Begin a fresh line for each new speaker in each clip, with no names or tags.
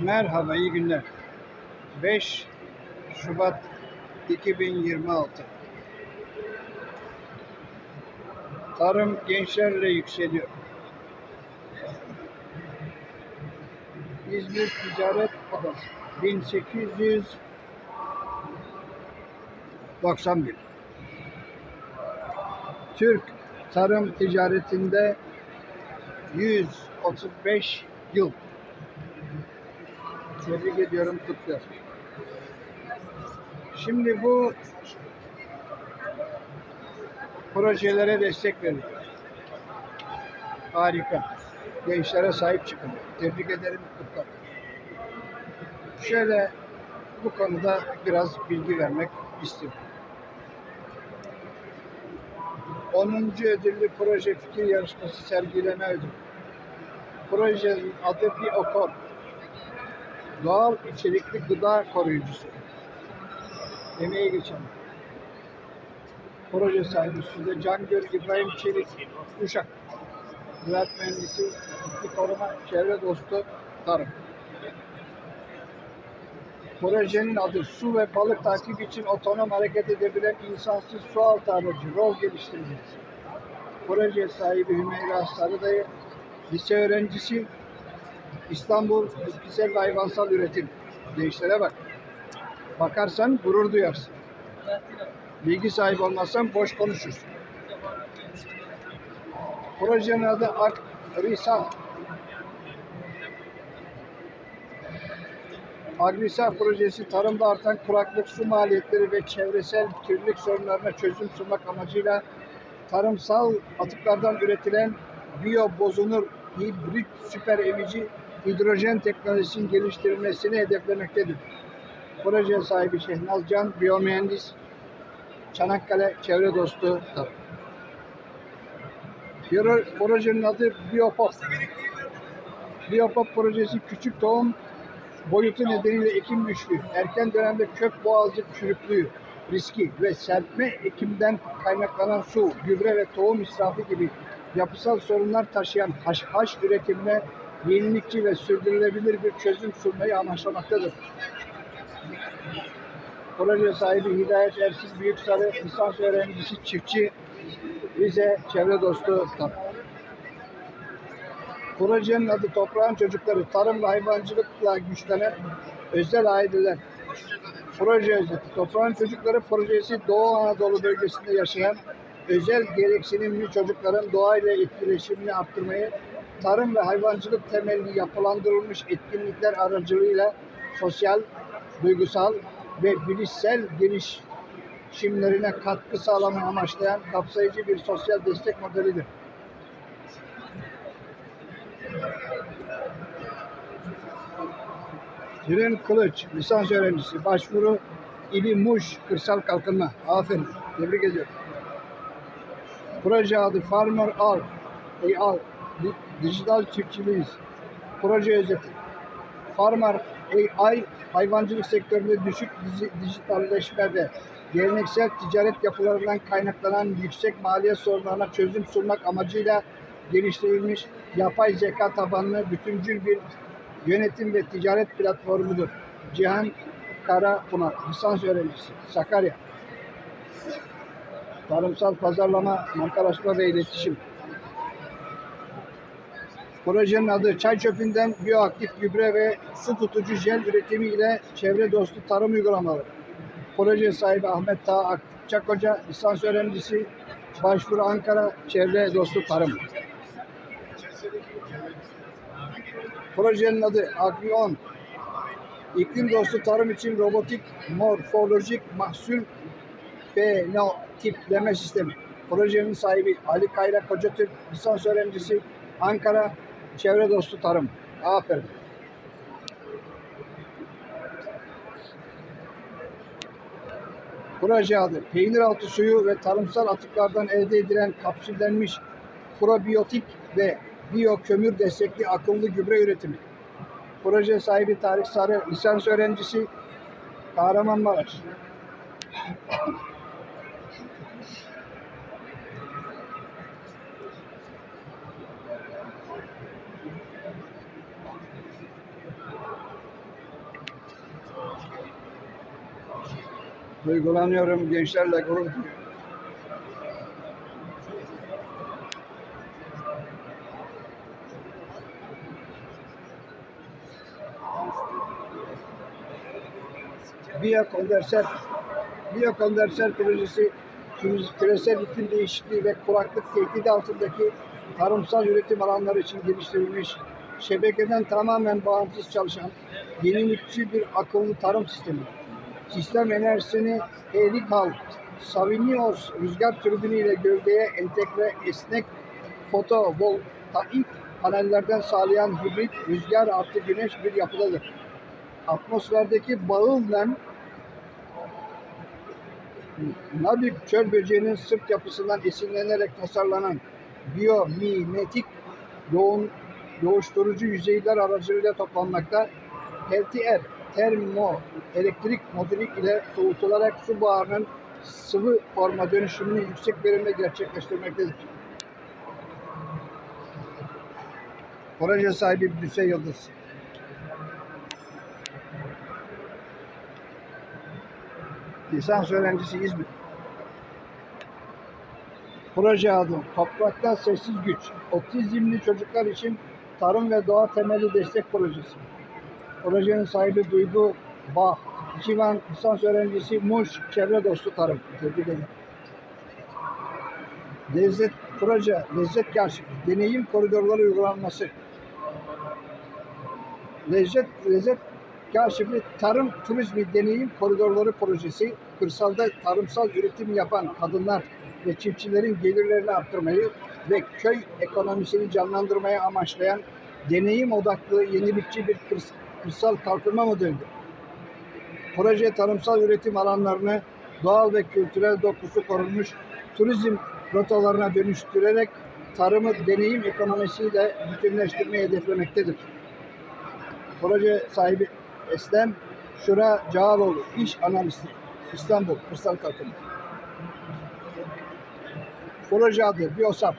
Merhaba, iyi günler. 5 Şubat 2026. Tarım gençlerle yükseliyor. İzmir Ticaret Odası 1891 Türk tarım ticaretinde 135 yıl Tebrik ediyorum kutluyorum. Şimdi bu projelere destek verin. Harika. Gençlere sahip çıkın. Tebrik ederim kutlarım. Şöyle bu konuda biraz bilgi vermek istiyorum. 10. ödüllü proje fikir yarışması sergileme ödülü. Projenin adı bir okor doğal içerikli gıda koruyucusu. Emeğe geçen. Proje sahibi Sude Cangör İbrahim Çelik Uşak. Ziraat Mühendisi, Bitki Koruma, Çevre Dostu, Tarım. Projenin adı su ve balık takip için otonom hareket edebilen insansız su altı aracı rol geliştirmesi. Proje sahibi Hümeyra Sarıdayı, lise öğrencisi, İstanbul bitkisel ve hayvansal üretim. Gençlere bak. Bakarsan gurur duyarsın. Bilgi sahibi olmazsan boş konuşursun. Projenin adı Agrisal. Agrisal projesi tarımda artan kuraklık, su maliyetleri ve çevresel kirlilik sorunlarına çözüm sunmak amacıyla tarımsal atıklardan üretilen biyo bozunur hibrit süper emici hidrojen teknolojisinin geliştirilmesini hedeflemektedir. Proje sahibi Şehnaz Can, biyomühendis, Çanakkale Çevre Dostu Projenin adı Biopop. Biopop projesi küçük tohum boyutu nedeniyle ekim güçlüğü, erken dönemde kök boğazcık çürüklüğü, riski ve serpme ekimden kaynaklanan su, gübre ve tohum israfı gibi yapısal sorunlar taşıyan haşhaş üretimine yenilikçi ve sürdürülebilir bir çözüm sunmayı amaçlamaktadır. Proje sahibi Hidayet Ersiz Büyüksarı, lisans öğrencisi çiftçi, Rize Çevre Dostu. Projenin adı Toprağın Çocukları, tarım ve hayvancılıkla güçlenen özel aileler. Proje özeti. Toprağın Çocukları projesi Doğu Anadolu bölgesinde yaşayan özel gereksinimli çocukların doğayla etkileşimini arttırmayı, tarım ve hayvancılık temelli yapılandırılmış etkinlikler aracılığıyla sosyal, duygusal ve bilişsel gelişimlerine katkı sağlamayı amaçlayan kapsayıcı bir sosyal destek modelidir. Tülin Kılıç, lisans öğrencisi. Başvuru İli Muş, Kırsal Kalkınma. Aferin, tebrik ediyorum. Proje adı Farmer Al. Ey Al, Di- dijital çiftçiliğiz. Proje özeti. Farmer AI hayvancılık sektöründe düşük dijitalleşme ve geleneksel ticaret yapılarından kaynaklanan yüksek maliyet sorunlarına çözüm sunmak amacıyla geliştirilmiş yapay zeka tabanlı bütüncül bir yönetim ve ticaret platformudur. Cihan Karapınar, lisans öğrencisi, Sakarya. Tarımsal pazarlama, markalaşma ve iletişim. Projenin adı çay çöpünden bioaktif gübre ve su tutucu jel üretimi ile çevre dostu tarım uygulamaları. Proje sahibi Ahmet Taha Akçakoca, lisans öğrencisi, başvuru Ankara Çevre Dostu Tarım. Projenin adı Agrion. İklim dostu tarım için robotik morfolojik mahsul fenotipleme sistemi. Projenin sahibi Ali Kayra Kocatürk, lisans öğrencisi, Ankara Çevre Dostu Tarım. Aferin. Proje adı peynir altı suyu ve tarımsal atıklardan elde edilen kapsüllenmiş probiyotik ve biyo kömür destekli akıllı gübre üretimi. Proje sahibi Tarık Sarı, lisans öğrencisi Kahramanmaraş. Duygulanıyorum, gençlerle gurur duyuyorum. Biyokonverser Biyokonverser projesi küre- küresel iklim değişikliği ve kuraklık tehdidi altındaki tarımsal üretim alanları için geliştirilmiş, şebekeden tamamen bağımsız çalışan yenilikçi bir akıllı tarım sistemi. Sistem enerjisini Helical Savinios rüzgar türbini ile gövdeye entegre esnek fotovoltaik panellerden sağlayan hibrit rüzgar artı güneş bir yapıdadır. Atmosferdeki bağıl nem Nabip çöl böceğinin sırt yapısından esinlenerek tasarlanan biyomimetik yoğun, yoğuşturucu yüzeyler aracılığıyla toplanmakta. LTR termo elektrik modülü ile soğutularak su buharının sıvı forma dönüşümünü yüksek verimle gerçekleştirmektedir. Proje sahibi Büse Yıldız. Lisans öğrencisi İzmir. Proje adı Toprakta Sessiz Güç. Otizmli çocuklar için tarım ve doğa temeli destek projesi. Projenin sahibi Duygu Bah. Civan lisans öğrencisi Muş Çevre Dostu Tarım. Tebrik. Lezzet proje, lezzet karşı deneyim koridorları uygulanması. Lezzet, lezzet Kaşifi Tarım Turizmi Deneyim Koridorları Projesi, kırsalda tarımsal üretim yapan kadınlar ve çiftçilerin gelirlerini arttırmayı ve köy ekonomisini canlandırmaya amaçlayan deneyim odaklı yenilikçi bir kırs- kırsal kalkınma modelidir. Proje tarımsal üretim alanlarını doğal ve kültürel dokusu korunmuş turizm rotalarına dönüştürerek tarımı deneyim ekonomisiyle bütünleştirmeyi hedeflemektedir. Proje sahibi Eslem Şura Cağaloğlu, iş analisti, İstanbul, Kırsal Kalkınma. Proje adı Biosap.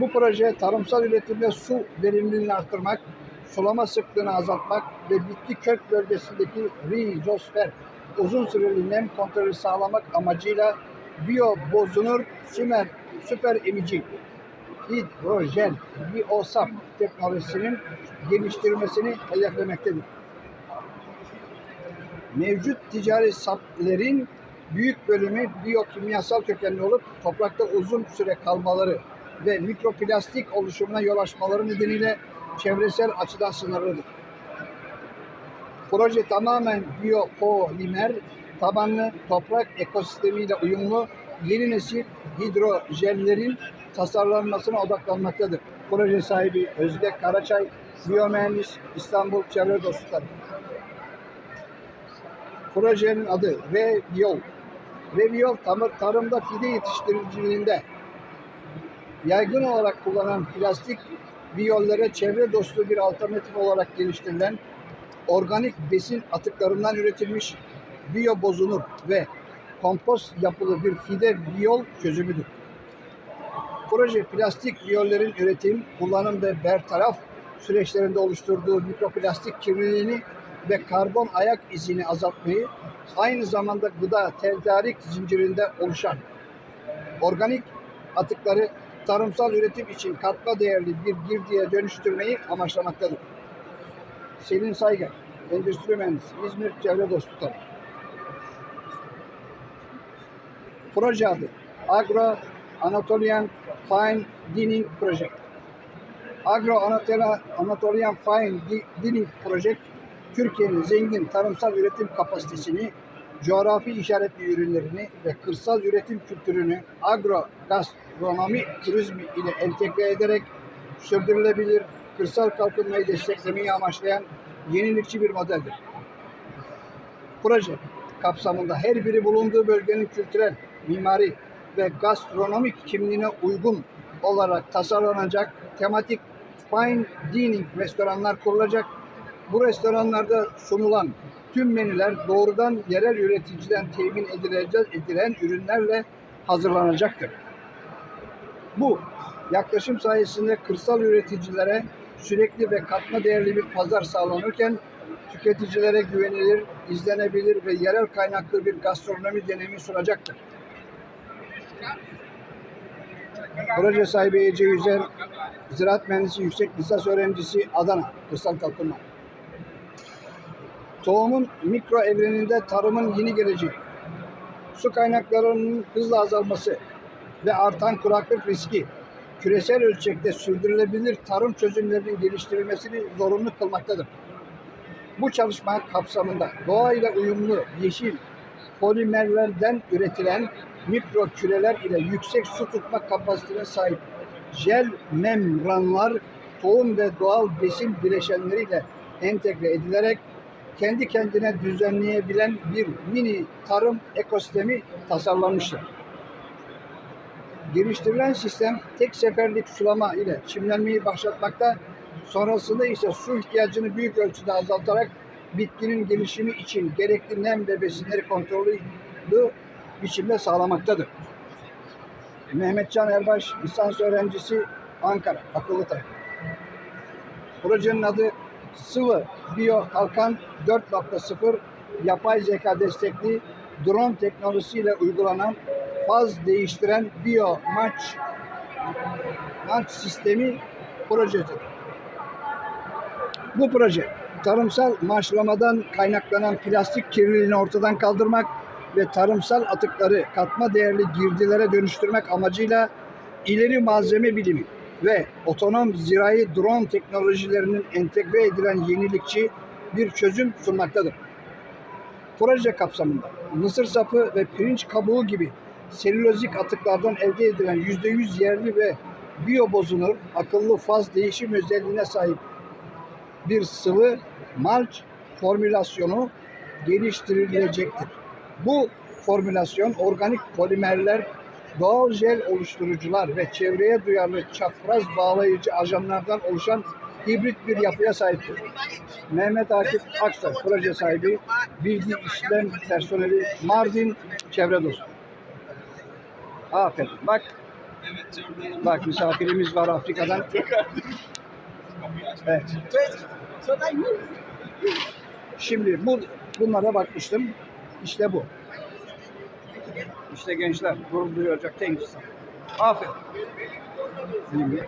Bu proje tarımsal üretimde su verimliliğini arttırmak, sulama sıklığını azaltmak ve bitki kök bölgesindeki rizosfer uzun süreli nem kontrolü sağlamak amacıyla biyo bozunur sümer, süper emici hidrojen biosap teknolojisinin geliştirilmesini hedeflemektedir. Mevcut ticari saplerin büyük bölümü biyokimyasal kökenli olup toprakta uzun süre kalmaları ve mikroplastik oluşumuna yol açmaları nedeniyle çevresel açıdan sınırlıdır. Proje tamamen biyopolimer tabanlı toprak ekosistemiyle uyumlu yeni nesil hidrojenlerin tasarlanmasına odaklanmaktadır. Proje sahibi Özge Karaçay, biyomühendis İstanbul Çevre Dostları. Projenin adı Reviol. Reviol tarımda fide yetiştiriciliğinde yaygın olarak kullanılan plastik biyollere çevre dostu bir alternatif olarak geliştirilen organik besin atıklarından üretilmiş biyo bozunur ve kompost yapılı bir fide biyol çözümüdür. Proje plastik biyollerin üretim, kullanım ve bertaraf süreçlerinde oluşturduğu mikroplastik kirliliğini ve karbon ayak izini azaltmayı, aynı zamanda gıda tedarik zincirinde oluşan organik atıkları tarımsal üretim için katma değerli bir girdiye dönüştürmeyi amaçlamaktadır. Selin Saygın, Endüstri Mühendisi, İzmir Çevre Dostu Tarım. Proje adı Agro Anatolian Fine Dining Project. Agro Anatolia- Anatolian Fine Di- Dining Project, Türkiye'nin zengin tarımsal üretim kapasitesini, coğrafi işaretli ürünlerini ve kırsal üretim kültürünü agro gastronomi turizmi ile entegre ederek sürdürülebilir kırsal kalkınmayı desteklemeyi amaçlayan yenilikçi bir modeldir. Proje kapsamında her biri bulunduğu bölgenin kültürel, mimari ve gastronomik kimliğine uygun olarak tasarlanacak tematik fine dining restoranlar kurulacak. Bu restoranlarda sunulan tüm menüler doğrudan yerel üreticiden temin edilen ürünlerle hazırlanacaktır. Bu yaklaşım sayesinde kırsal üreticilere sürekli ve katma değerli bir pazar sağlanırken tüketicilere güvenilir, izlenebilir ve yerel kaynaklı bir gastronomi deneyimi sunacaktır. Proje sahibi Ece Yüzer, Ziraat Mühendisi Yüksek Lisans Öğrencisi Adana, Kırsal Kalkınma. Tohumun mikro evreninde tarımın yeni geleceği, su kaynaklarının hızla azalması ve artan kuraklık riski, küresel ölçekte sürdürülebilir tarım çözümlerinin geliştirilmesini zorunlu kılmaktadır. Bu çalışma kapsamında doğayla uyumlu yeşil polimerlerden üretilen mikro küreler ile yüksek su tutma kapasitesine sahip jel membranlar tohum ve doğal besin bileşenleriyle entegre edilerek kendi kendine düzenleyebilen bir mini tarım ekosistemi tasarlanmıştır. Geliştirilen sistem tek seferlik sulama ile çimlenmeyi başlatmakta, sonrasında ise su ihtiyacını büyük ölçüde azaltarak bitkinin gelişimi için gerekli nem ve besinleri kontrollü biçimde sağlamaktadır. Mehmetcan Erbaş, lisans öğrencisi Ankara, akıllı tarım. Projenin adı Sıvı Biyo Kalkan 4.0 yapay zeka destekli drone teknolojisiyle uygulanan faz değiştiren biyo maç maç sistemi projesidir. Bu proje tarımsal maşlamadan kaynaklanan plastik kirliliğini ortadan kaldırmak ve tarımsal atıkları katma değerli girdilere dönüştürmek amacıyla ileri malzeme bilimi ve otonom zirai drone teknolojilerinin entegre edilen yenilikçi bir çözüm sunmaktadır. Proje kapsamında mısır sapı ve pirinç kabuğu gibi selülozik atıklardan elde edilen %100 yerli ve biyobozunur akıllı faz değişim özelliğine sahip bir sıvı malç formülasyonu geliştirilecektir. Bu formülasyon organik polimerler, doğal jel oluşturucular ve çevreye duyarlı çapraz bağlayıcı ajanlardan oluşan hibrit bir yapıya sahiptir. Mehmet Akif Aksoy, proje sahibi, bilgi işlem personeli, Mardin, çevre dostu. Aferin. Bak, bak misafirimiz var Afrika'dan. Evet. Şimdi bu bunlara bakmıştım. İşte bu. İşte gençler gurur duyacak tek insan. Aferin. Bir-